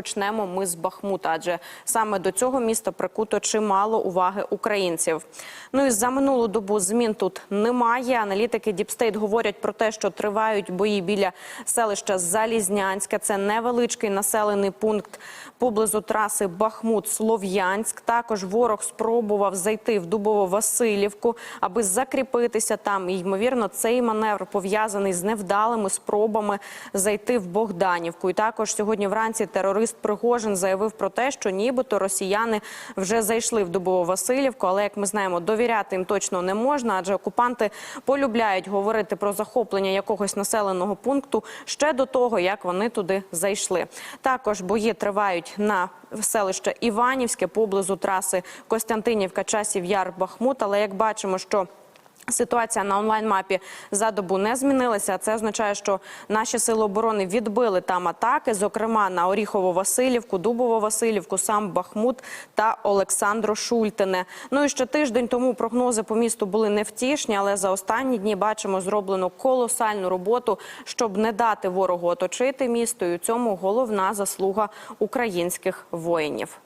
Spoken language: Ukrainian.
розпочнемо ми з Бахмута, адже саме до цього міста прикуто чимало уваги українців. Ну і за минулу добу змін тут немає. Аналітики Діпстейт говорять про те, що тривають бої біля селища Залізнянське. Це невеличкий населений пункт поблизу траси Бахмут-Слов'янськ. Також ворог спробував зайти в Дубово-Василівку, аби закріпитися там. І, ймовірно, цей маневр пов'язаний з невдалими спробами зайти в Богданівку. І також сьогодні вранці терорист Пригожин заявив про те, що нібито росіяни вже зайшли в Дубово-Василівку. Але як ми знаємо, довіряти їм точно не можна, адже окупанти полюбляють говорити про захоплення якогось населеного пункту ще до того, як вони туди зайшли. Також бої тривають на селище Іванівське поблизу траси Костянтинівка, часів Яр Бахмут. Але як бачимо, що Ситуація на онлайн-мапі за добу не змінилася. Це означає, що наші сили оборони відбили там атаки, зокрема на Оріхово-Василівку, Дубово-Василівку, сам Бахмут та Олександро-Шультине. Ну і ще тиждень тому прогнози по місту були невтішні, але за останні дні бачимо зроблено колосальну роботу, щоб не дати ворогу оточити місто. І у цьому головна заслуга українських воїнів.